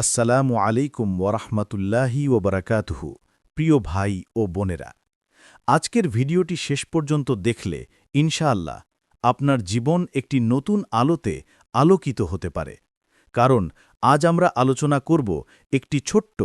আসসালামু আলাইকুম ওরহমতুল্লাহি ওবরাকাতুহু প্রিয় ভাই ও বোনেরা, আজকের ভিডিওটি শেষ পর্যন্ত দেখলে, ইনশাআল্লাহ, আপনার জীবন একটি নতুন আলোতে আলোকিত হতে পারে। কারণ, আজ আমরা আলোচনা করব একটি ছোট্ট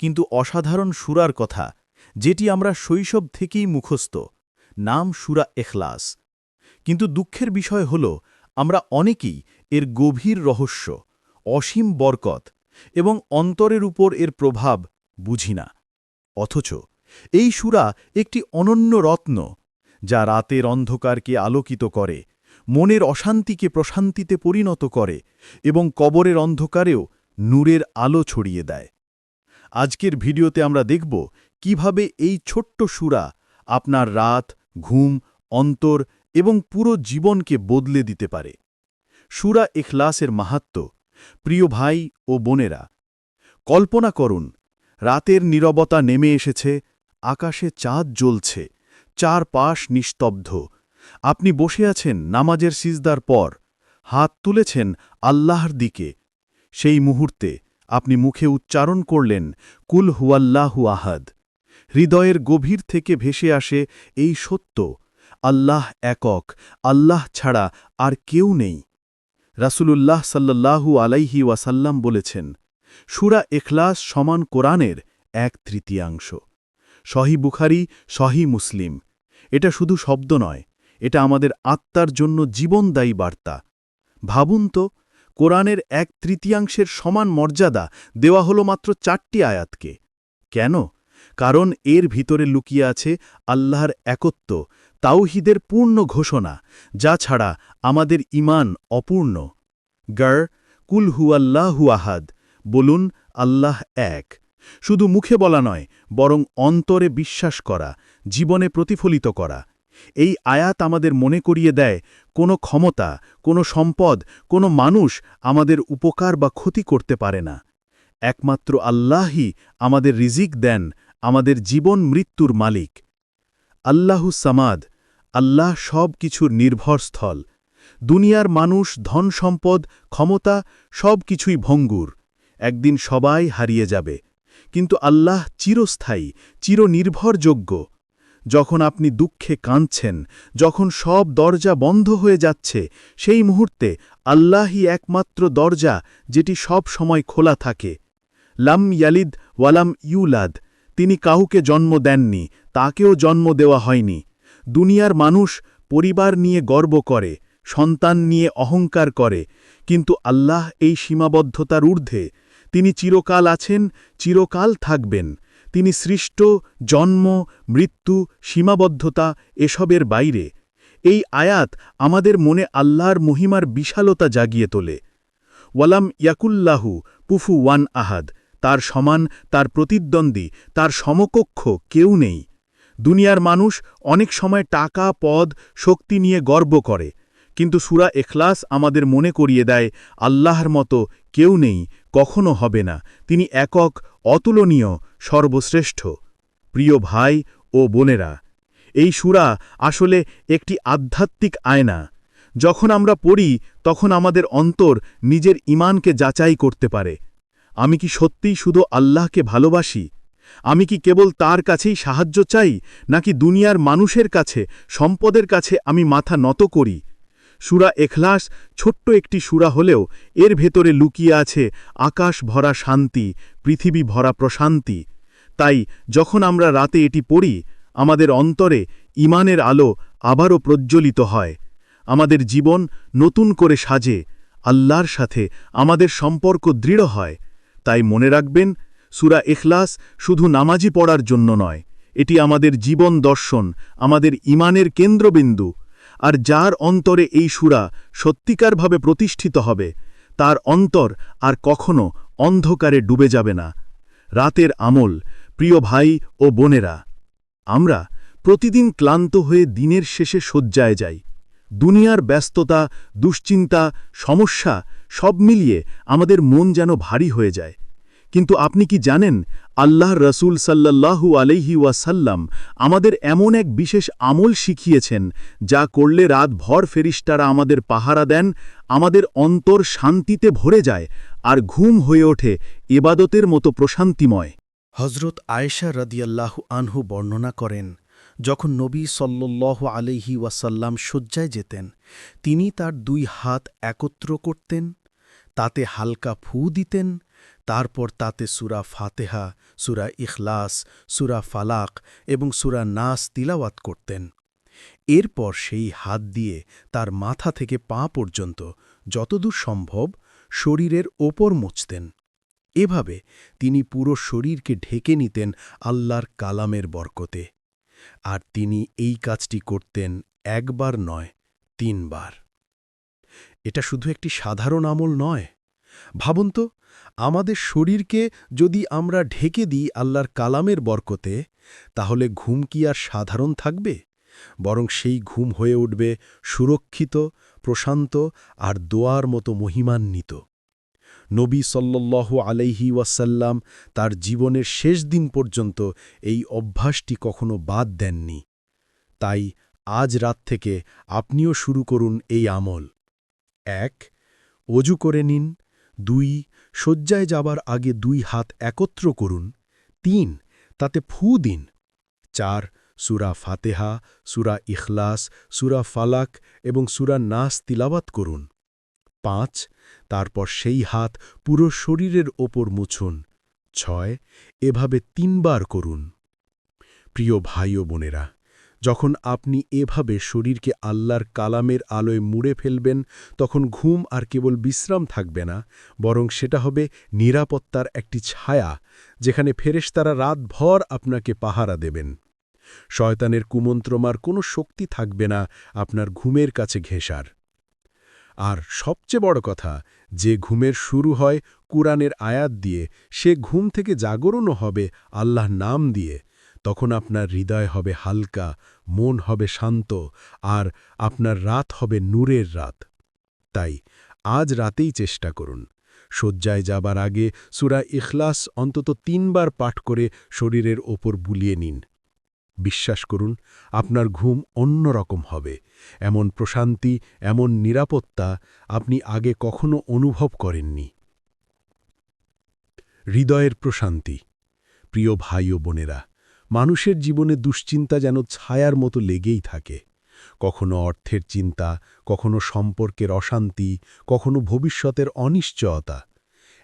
কিন্তু অসাধারণ সুরার কথা, যেটি আমরা শৈশব থেকেই মুখস্থ, নাম সুরা এখলাস কিন্তু দুঃখের বিষয় হল, আমরা অনেকেই এর গভীর রহস্য, অসীম বরকত এবং অন্তরের উপর এর প্রভাব বুঝি না। অথচ এই সুরা একটি অনন্য রত্ন, যা রাতের অন্ধকারকে আলোকিত করে, মনের অশান্তিকে প্রশান্তিতে পরিণত করে এবং কবরের অন্ধকারেও নূরের আলো ছড়িয়ে দেয়। আজকের ভিডিওতে আমরা দেখব কীভাবে এই ছোট্ট সুরা আপনার রাত, ঘুম, অন্তর এবং পুরো জীবনকে বদলে দিতে পারে। সুরা এখলাসের মাহাত্ম্য প্রিয় ভাই ও বোনেরা, কল্পনা করুন, রাতের নীরবতা নেমে এসেছে, আকাশে চাঁদ জ্বলছে চার পাশ নিস্তব্ধ। আপনি বসে আছেন নামাজের সিজদার পর, হাত তুলেছেন আল্লাহর দিকে। সেই মুহূর্তে আপনি মুখে উচ্চারণ করলেন, কুল হুয়াল্লাহু আহাদ। হৃদয়ের গভীর থেকে ভেসে আসে এই সত্য, আল্লাহ একক, আল্লাহ ছাড়া আর কেউ নেই। রাসূলুল্লাহ সাল্লাল্লাহু আলাইহি ওয়াসাল্লাম বলেছেন, সুরা এখলাস সমান কোরআনের এক তৃতীয়াংশ। সহি বুখারি সহি মুসলিম। এটা শুধু শব্দ নয়, এটা আমাদের আত্মার জন্য জীবনদায়ী বার্তা। ভাবুন তো, কোরআনের এক তৃতীয়াংশের সমান মর্যাদা দেওয়া হলো মাত্র চারটি আয়াতকে। কেন? কারণ এর ভিতরে লুকিয়ে আছে আল্লাহর একত্ব তাওহিদের পূর্ণ ঘোষণা, যা ছাড়া আমাদের ইমান অপূর্ণ। গর কুল হুয়াল্লাহু আহাদ, বলুন, আল্লাহ এক। শুধু মুখে বলা নয়, বরং অন্তরে বিশ্বাস করা, জীবনে প্রতিফলিত করা। এই আয়াত আমাদের মনে করিয়ে দেয়, কোনো ক্ষমতা, কোনো সম্পদ, কোনো মানুষ আমাদের উপকার বা ক্ষতি করতে পারে না। একমাত্র আল্লাহই আমাদের রিজিক দেন, আমাদের জীবন মৃত্যুর মালিক। আল্লাহু সামাদ আল্লাহ সব কিছুর নির্ভরস্থল দুনিয়ার মানুষ, ধন সম্পদ, ক্ষমতা, সব কিছুই ভঙ্গুর। একদিন সবাই হারিয়ে যাবে। কিন্তু আল্লাহ চিরস্থায়ী, চিরনির্ভরযোগ্য। যখন আপনি দুঃখে কাঁদছেন, যখন সব দরজা বন্ধ হয়ে যাচ্ছে, সেই মুহূর্তে আল্লাহই একমাত্র দরজা যেটি সব সময় খোলা থাকে। লাম ইয়ালিদ ওয়ালাম ইউলাদ, তিনি কাউকে জন্ম দেননি, তাকেও জন্ম দেওয়া হয়নি। দুনিয়ার মানুষ পরিবার নিয়ে গর্ব করে, সন্তান নিয়ে অহংকার করে, কিন্তু আল্লাহ এই সীমাবদ্ধতার ঊর্ধ্বে। তিনি চিরকাল আছেন, চিরকাল থাকবেন। তিনি সৃষ্ট, জন্ম, মৃত্যু, সীমাবদ্ধতা এসবের বাইরে। এই আয়াত আমাদের মনে আল্লাহর মহিমার বিশালতা জাগিয়ে তোলে। ওয়ালাম ইয়াকুল্লাহু পুফু ওয়ান আহাদ, তার সমান, তার প্রতিদ্বন্দ্বী, তার সমকক্ষ কেউ নেই। দুনিয়ার মানুষ অনেক সময় টাকা, পদ, শক্তি নিয়ে গর্ব করে। কিন্তু সুরা এখলাস আমাদের মনে করিয়ে দেয়, আল্লাহর মতো কেউ নেই, কখনো হবে না। তিনি একক, অতুলনীয়, সর্বশ্রেষ্ঠ। প্রিয় ভাই ও বোনেরা, এই সুরা আসলে একটি আধ্যাত্মিক আয়না। যখন আমরা পড়ি, তখন আমাদের অন্তর নিজের ইমানকে যাচাই করতে পারে। আমি কি সত্যিই শুধু আল্লাহকে ভালোবাসি? আমি কি কেবল তার কাছেই সাহায্য চাই, নাকি দুনিয়ার মানুষের কাছে, সম্পদের কাছে আমি মাথা নত করি? সুরা এখলাস ছোট্ট একটি সুরা হলেও এর ভেতরে লুকিয়ে আছে আকাশ ভরা শান্তি, পৃথিবী ভরা প্রশান্তি। তাই যখন আমরা রাতে এটি পড়ি, আমাদের অন্তরে ইমানের আলো আবারও প্রজ্জ্বলিত হয়। আমাদের জীবন নতুন করে সাজে, আল্লাহর সাথে আমাদের সম্পর্ক দৃঢ় হয়। তাই মনে রাখবেন সুরা এখলাস শুধু নামাজি পড়ার জন্য নয়, এটি আমাদের জীবন দর্শন, আমাদের ইমানের কেন্দ্রবিন্দু। আর যার অন্তরে এই সুরা সত্যিকারভাবে প্রতিষ্ঠিত হবে, তার অন্তর আর কখনো অন্ধকারে ডুবে যাবে না। রাতের আমল, প্রিয় ভাই ও বোনেরা, আমরা প্রতিদিন ক্লান্ত হয়ে দিনের শেষে শয্যায় যাই। দুনিয়ার ব্যস্ততা, দুশ্চিন্তা, সমস্যা সব মিলিয়ে আমাদের মন যেন ভারী হয়ে যায়। কিন্তু আপনি কি জানেন আল্লাহ রসুল সাল্লাল্লাহু আলাইহি ওয়াসাল্লাম আমাদের এমন এক বিশেষ আমল শিখিয়েছেন, যা করলে রাত ভর ফেরিস্তারা আমাদের পাহারা দেন, আমাদের অন্তর শান্তিতে ভরে যায়, আর ঘুম হয়ে ওঠে এবাদতের মতো প্রশান্তিময়। হজরত আয়েশা রদিয়াল্লাহু আনহু বর্ণনা করেন, যখন নবী সল্লাহ আলহি ওয়াসাল্লাম শয্যায় যেতেন, তিনি তার দুই হাত একত্র করতেন তাতে হালকা ফু দিতেন, তারপর তাতে সুরা ফাতেহা, সুরা ইখলাস, সুরা ফালাক এবং সুরা নাস তিলাওয়াত করতেন। এরপর সেই হাত দিয়ে তার মাথা থেকে পা পর্যন্ত যতদূর সম্ভব শরীরের ওপর মুছতেন। এভাবে তিনি পুরো শরীরকে ঢেকে নিতেন আল্লাহর কালামের বরকতে। আর তিনি এই কাজটি করতেন একবার নয়, তিনবার। এটা শুধু একটি সাধারণ আমল নয়। ভাবুন তো, আমাদের শরীরকে যদি আমরা ঢেকে দিই আল্লাহর কালামের বরকতে, তাহলে ঘুম কি আর সাধারণ থাকবে? বরং সেই ঘুম হয়ে উঠবে সুরক্ষিত, প্রশান্ত আর দোয়ার মতো মহিমান্বিত। নবী সল্লাহ আলাইহি ওয়াসাল্লাম তার জীবনের শেষ দিন পর্যন্ত এই অভ্যাসটি কখনো বাদ দেননি। তাই আজ রাত থেকে আপনিও শুরু করুন এই আমল। এক, অজু করে নিন। দুই, শয্যায় যাবার আগে দুই হাত একত্র করুন। তিন, তাতে ফু দিন। চার, সুরা ফাতেহা, সুরা ইখলাস, সুরা ফালাক এবং সুরা নাস তিলাবাত করুন। পাঁচ, তারপর সেই হাত পুরো শরীরের ওপর মুছুন। ছয়, এভাবে তিনবার করুন। প্রিয় ভাই ও বোনেরা যখন আপনি এভাবে শরীরকে আল্লাহর কালামের আলোয় মুড়ে ফেলবেন, তখন ঘুম আর কেবল বিশ্রাম থাকবে না, বরং সেটা হবে নিরাপত্তার একটি ছায়া, যেখানে ফেরেশতারা রাতভর আপনাকে পাহারা দেবেন। শয়তানের কুমন্ত্রমার কোনো শক্তি থাকবে না আপনার ঘুমের কাছে ঘেঁষার। আর সবচেয়ে বড় কথা, যে ঘুমের শুরু হয় কুরআনের আয়াত দিয়ে, সে ঘুম থেকে জাগরণও হবে আল্লাহ নাম দিয়ে, তখন আপনার হৃদয় হবে হালকা মন হবে শান্ত আর আপনার রাত হবে নূরের রাত। তাই আজ রাতেই চেষ্টা করুন। শয্যায় যাবার আগে সুরা ইখলাস অন্তত তিনবার পাঠ করে শরীরের ওপর বুলিয়ে নিন। বিশ্বাস করুন, আপনার ঘুম অন্যরকম হবে। এমন প্রশান্তি, এমন নিরাপত্তা আপনি আগে কখনো অনুভব করেননি। হৃদয়ের প্রশান্তি। প্রিয় ভাই ও বোনেরা মানুষের জীবনে দুশ্চিন্তা যেন ছায়ার মতো লেগেই থাকে। কখনো অর্থের চিন্তা, কখনো সম্পর্কের অশান্তি, কখনো ভবিষ্যতের অনিশ্চয়তা।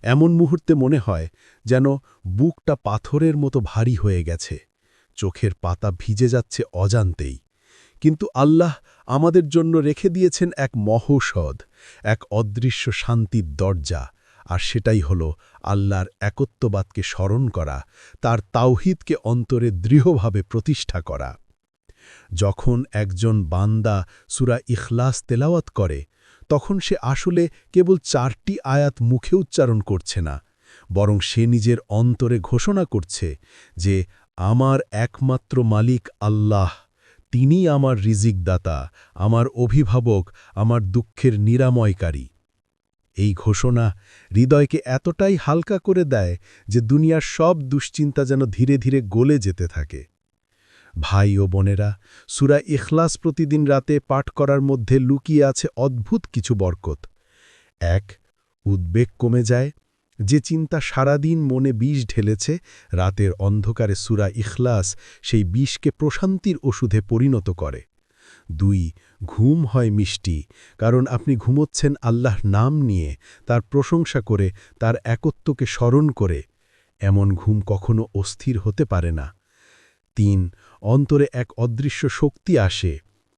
এমন মুহূর্তে মনে হয় যেন বুকটা পাথরের মতো ভারী হয়ে গেছে। চোখের পাতা ভিজে যাচ্ছে অজান্তেই। কিন্তু আল্লাহ আমাদের জন্য রেখে দিয়েছেন এক মহৌষধ, এক অদৃশ্য শান্তির দরজা। আর সেটাই হল আল্লাহর একত্ববাদকে স্মরণ করা, তার তাওহিদকে অন্তরে দৃঢ়ভাবে প্রতিষ্ঠা করা। যখন একজন বান্দা সুরা ইখলাস তেলাওয়াত করে, তখন সে আসলে কেবল চারটি আয়াত মুখে উচ্চারণ করছে না, বরং সে নিজের অন্তরে ঘোষণা করছে যে, আমার একমাত্র মালিক আল্লাহ তিনি আমার রিজিকদাতা, আমার অভিভাবক, আমার দুঃখের নিরাময়কারী। এই ঘোষণা হৃদয়কে এতটাই হালকা করে দেয় যে দুনিয়ার সব দুশ্চিন্তা যেন ধীরে ধীরে গলে যেতে থাকে। ভাই ও বোনেরা, সুরা ইখলাস প্রতিদিন রাতে পাঠ করার মধ্যে লুকিয়ে আছে অদ্ভুত কিছু বরকত। এক, উদ্বেগ কমে যায়, যে চিন্তা সারাদিন মনে বিষ ঢেলেছে, রাতের অন্ধকারে সুরা ইখলাস সেই বিষকে প্রশান্তির ওষুধে পরিণত করে। দুই ঘুম হয় মিষ্টি, কারণ আপনি ঘুমোচ্ছেন আল্লাহর নাম নিয়ে, তার প্রশংসা করে, তার একত্বকে স্মরণ করে। এমন ঘুম কখনো অস্থির হতে পারে না। তিন, অন্তরে এক অদৃশ্য শক্তি আসে।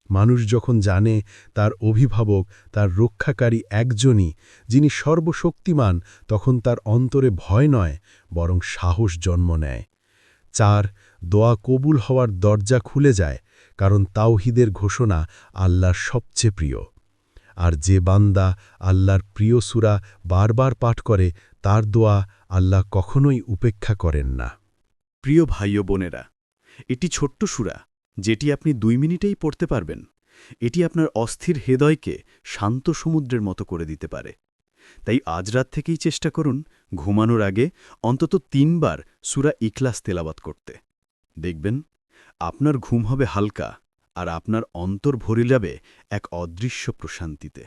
মানুষ যখন জানে, তার অভিভাবক, তার রক্ষাকারী একজনই, যিনি সর্বশক্তিমান, তখন তার অন্তরে ভয় নয়, বরং সাহস জন্ম নেয়। চার, দোয়া কবুল হওয়ার দরজা খুলে যায় কারণ তাওহিদের ঘোষণা আল্লাহর সবচেয়ে প্রিয়। আর যে বান্দা আল্লাহর প্রিয় সুরা বারবার পাঠ করে, তার দোয়া আল্লাহ কখনোই উপেক্ষা করেন না। প্রিয় ভাই ও বোনেরা, এটি ছোট্ট সুরা, যেটি আপনি দুই মিনিটেই পড়তে পারবেন। এটি আপনার অস্থির হৃদয়কে শান্ত সমুদ্রের মতো করে দিতে পারে। তাই আজ রাত থেকেই চেষ্টা করুন ঘুমানোর আগে অন্তত তিনবার সুরা ইখলাস তেলাবাত করতে। দেখবেন আপনার ঘুম হবে হালকা আর আপনার অন্তর ভরে যাবে এক অদৃশ্য প্রশান্তিতে।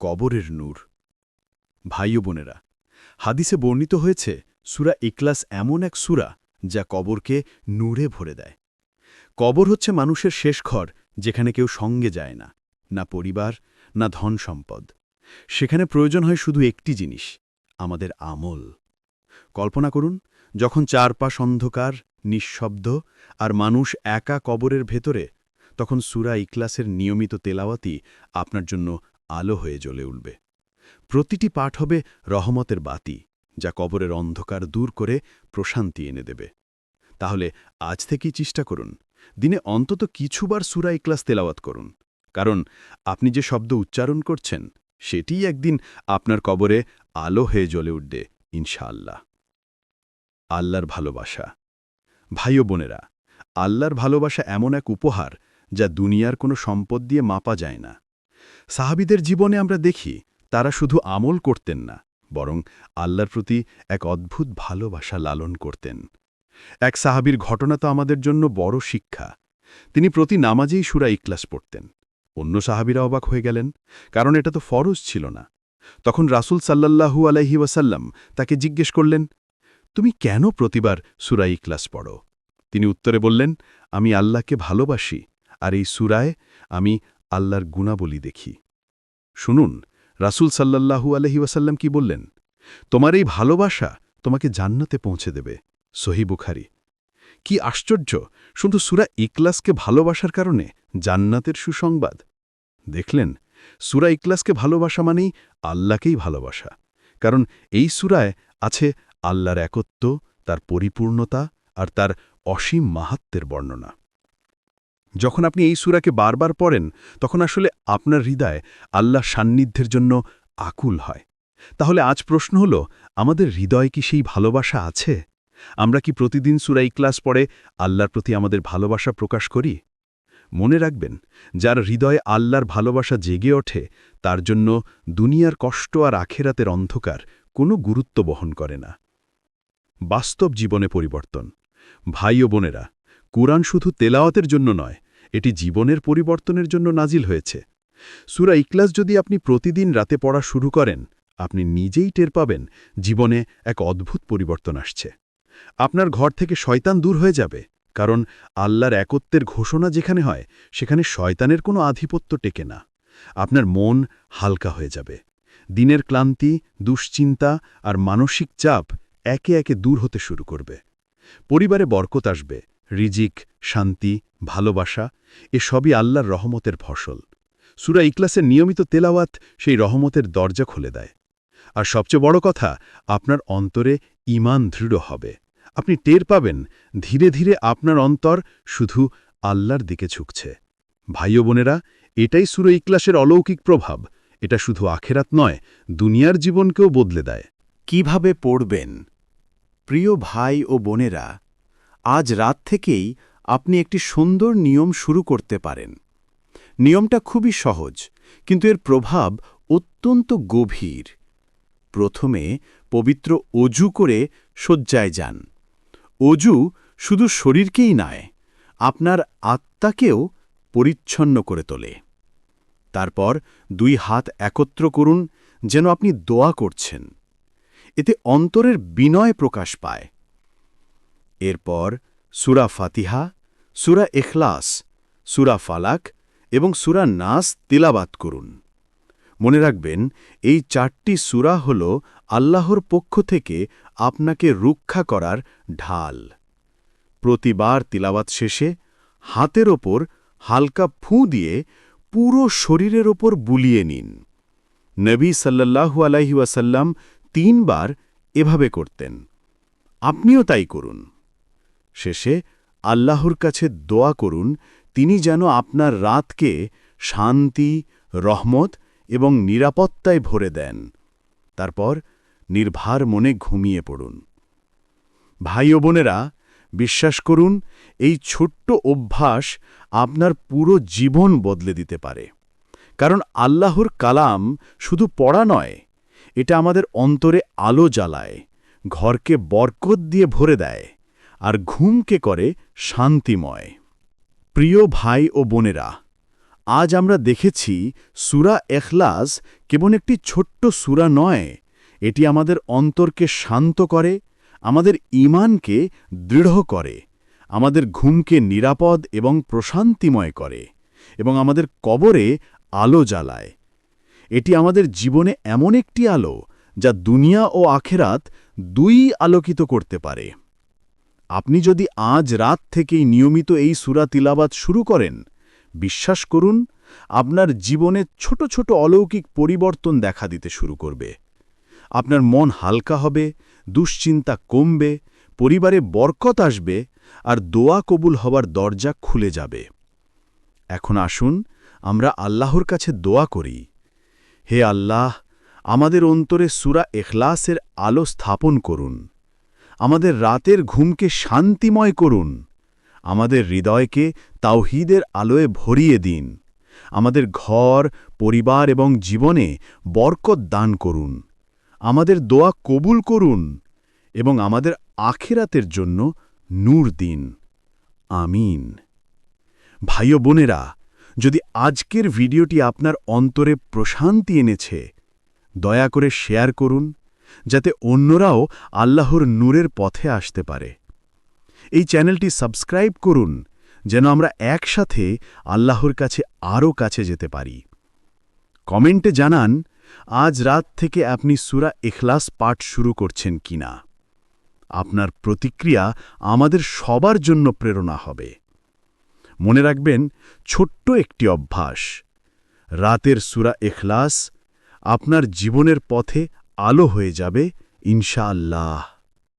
কবরের নূর। ভাই বোনেরা, হাদিসে বর্ণিত হয়েছে, সুরা ইকলাস এমন এক সুরা যা কবরকে নূরে ভরে দেয়। কবর হচ্ছে মানুষের শেষ ঘর, যেখানে কেউ সঙ্গে যায় না না পরিবার, না ধন সম্পদ। সেখানে প্রয়োজন হয় শুধু একটি জিনিস, আমাদের আমল। কল্পনা করুন, যখন চারপাশ অন্ধকার নিঃশব্দ আর মানুষ একা কবরের ভেতরে, তখন সুরা ইকলাসের নিয়মিত তেলাওয়াতি আপনার জন্য আলো হয়ে জ্বলে উঠবে। প্রতিটি পাঠ হবে রহমতের বাতি, যা কবরের অন্ধকার দূর করে প্রশান্তি এনে দেবে। তাহলে আজ থেকেই চেষ্টা করুন, দিনে অন্তত কিছুবার সুরা ইকলাস তেলাওয়াত করুন। কারণ আপনি যে শব্দ উচ্চারণ করছেন, সেটিই একদিন আপনার কবরে আলো হয়ে জ্বলে উঠবে, ইনশাআল্লাহ। আল্লাহর ভালোবাসা। ভাই বোনেরা আল্লাহর ভালোবাসা এমন এক উপহার যা দুনিয়ার কোনো সম্পদ দিয়ে মাপা যায় না। সাহাবিদের জীবনে আমরা দেখি, তারা শুধু আমল করতেন না, বরং আল্লাহর প্রতি এক অদ্ভুত ভালোবাসা লালন করতেন। এক সাহাবির ঘটনা তো আমাদের জন্য বড় শিক্ষা। তিনি প্রতি নামাজেই সুরা ইকলাস পড়তেন। অন্য সাহাবিরা অবাক হয়ে গেলেন, কারণ এটা তো ফরজ ছিল না। তখন রাসুল সাল্লাল্লাহু আলাইহি ওয়াসাল্লাম তাকে জিজ্ঞেস করলেন তুমি কেন প্রতিবার সুরা ইকলাস পড়ো? তিনি উত্তরে বললেন, আমি আল্লাহকে ভালোবাসি, আর এই সুরায় আমি আল্লাহর গুণাবলী দেখি। শুনুন, রাসুল সাল্লাল্লাহু আলহি ওয়াসাল্লাম কি বললেন? তোমার এই ভালোবাসা তোমাকে জান্নাতে পৌঁছে দেবে। সহি বুখারি। কি আশ্চর্য, শুধু সুরা ইকলাসকে ভালোবাসার কারণে জান্নাতের সুসংবাদ? দেখলেন সুরা ইকলাসকে ভালোবাসা মানেই আল্লাহকেই ভালোবাসা, কারণ এই সুরায় আছে আল্লাহর একত্ব, তার পরিপূর্ণতা আর তার অসীম মাহাত্মের বর্ণনা। যখন আপনি এই সুরাকে বারবার পড়েন, তখন আসলে আপনার হৃদয় আল্লাহ সান্নিধ্যের জন্য আকুল হয়। তাহলে আজ প্রশ্ন হল, আমাদের হৃদয় কি সেই ভালোবাসা আছে? আমরা কি প্রতিদিন সুরাই ক্লাস পড়ে আল্লাহর প্রতি আমাদের ভালোবাসা প্রকাশ করি? মনে রাখবেন, যার হৃদয়ে আল্লাহর ভালোবাসা জেগে ওঠে, তার জন্য দুনিয়ার কষ্ট আর আখেরাতের অন্ধকার কোনো গুরুত্ব বহন করে না। বাস্তব জীবনে পরিবর্তন। ভাই ও বোনেরা, কুরআন শুধু তেলাওয়াতের জন্য নয়, এটি জীবনের পরিবর্তনের জন্য নাজিল হয়েছে। সুরা ইকলাস যদি আপনি প্রতিদিন রাতে পড়া শুরু করেন, আপনি নিজেই টের পাবেন জীবনে এক অদ্ভুত পরিবর্তন আসছে। আপনার ঘর থেকে শয়তান দূর হয়ে যাবে, কারণ আল্লাহর একত্বের ঘোষণা যেখানে হয়, সেখানে শয়তানের কোনো আধিপত্য টেকে না। আপনার মন হালকা হয়ে যাবে। দিনের ক্লান্তি, দুশ্চিন্তা আর মানসিক চাপ একে একে দূর হতে শুরু করবে। পরিবারে বরকত আসবে, রিজিক, শান্তি, ভালোবাসা, এ সবই আল্লাহর রহমতের ফসল। সুরা ইকলাসের নিয়মিত তেলাওয়াত সেই রহমতের দরজা খুলে দেয়। আর সবচেয়ে বড় কথা, আপনার অন্তরে ইমান দৃঢ় হবে। আপনি টের পাবেন, ধীরে ধীরে আপনার অন্তর শুধু আল্লাহর দিকে ঝুঁকছে। ভাই বোনেরা, এটাই সুর ইকলাসের অলৌকিক প্রভাব। এটা শুধু আখেরাত নয়, দুনিয়ার জীবনকেও বদলে দেয়। কীভাবে পড়বেন? প্রিয় ভাই ও বোনেরা, আজ রাত থেকেই আপনি একটি সুন্দর নিয়ম শুরু করতে পারেন। নিয়মটা খুবই সহজ, কিন্তু এর প্রভাব অত্যন্ত গভীর। প্রথমে পবিত্র অজু করে শয্যায় যান। অজু শুধু শরীরকেই নয়, আপনার আত্মাকেও পরিচ্ছন্ন করে তোলে। তারপর দুই হাত একত্র করুন, যেন আপনি দোয়া করছেন। এতে অন্তরের বিনয় প্রকাশ পায়। এরপর সুরা ফাতিহা, সুরা এখলাস সুরা ফালাক এবং সুরা নাস তিলাবাত করুন। মনে রাখবেন, এই চারটি সুরা হল আল্লাহর পক্ষ থেকে আপনাকে রক্ষা করার ঢাল। প্রতিবার তিলাবাত শেষে হাতের ওপর হালকা ফুঁ দিয়ে পুরো শরীরের ওপর বুলিয়ে নিন। নবী সাল্লাল্লাহু আলাইহি ওয়াসাল্লাম তিনবার এভাবে করতেন। আপনিও তাই করুন। শেষে আল্লাহর কাছে দোয়া করুন, তিনি যেন আপনার রাতকে শান্তি, রহমত এবং নিরাপত্তায় ভরে দেন। তারপর নির্ভার মনে ঘুমিয়ে পড়ুন। ভাই ও বোনেরা, বিশ্বাস করুন, এই ছোট্ট অভ্যাস আপনার পুরো জীবন বদলে দিতে পারে। কারণ আল্লাহর কালাম শুধু পড়া নয় এটা আমাদের অন্তরে আলো জ্বালায়, ঘরকে বরকত দিয়ে ভরে দেয়, আর ঘুমকে করে শান্তিময়। প্রিয় ভাই ও বোনেরা, আজ আমরা দেখেছি সুরা এখলাস কেবল একটি ছোট্ট সুরা নয়, এটি আমাদের অন্তরকে শান্ত করে, আমাদের ইমানকে দৃঢ় করে, আমাদের ঘুমকে নিরাপদ এবং প্রশান্তিময় করে, এবং আমাদের কবরে আলো জ্বালায়। এটি আমাদের জীবনে এমন একটি আলো যা দুনিয়া ও আখেরাত দুই আলোকিত করতে পারে। আপনি যদি আজ রাত থেকেই নিয়মিত এই সুরা তিলাবাত শুরু করেন, বিশ্বাস করুন, আপনার জীবনে ছোট ছোট অলৌকিক পরিবর্তন দেখা দিতে শুরু করবে। আপনার মন হালকা হবে, দুশ্চিন্তা কমবে, পরিবারে বরকত আসবে আর দোয়া কবুল হবার দরজা খুলে যাবে। এখন আসুন, আমরা আল্লাহর কাছে দোয়া করি। হে আল্লাহ, আমাদের অন্তরে সুরা এখলাসের আলো স্থাপন করুন। আমাদের রাতের ঘুমকে শান্তিময় করুন। আমাদের হৃদয়কে তাওহিদের আলোয় ভরিয়ে দিন। আমাদের ঘর, পরিবার এবং জীবনে বরকত দান করুন। আমাদের দোয়া কবুল করুন এবং আমাদের আখেরাতের জন্য নূর দিন। আমিন। ভাই বোনেরা যদি আজকের ভিডিওটি আপনার অন্তরে প্রশান্তি এনেছে, দয়া করে শেয়ার করুন, যাতে অন্যরাও আল্লাহর নূরের পথে আসতে পারে। এই চ্যানেলটি সাবস্ক্রাইব করুন, যেন আমরা একসাথে আল্লাহর কাছে আরও কাছে যেতে পারি। কমেন্টে জানান, আজ রাত থেকে আপনি সুরা এখলাস পাঠ শুরু করছেন কিনা? আপনার প্রতিক্রিয়া আমাদের সবার জন্য প্রেরণা হবে। মনে রাখবেন, ছোট্ট একটি অভ্যাস। রাতের সুরা এখলাস আপনার জীবনের পথে আলো হয়ে যাবে, ইনশাআল্লাহ।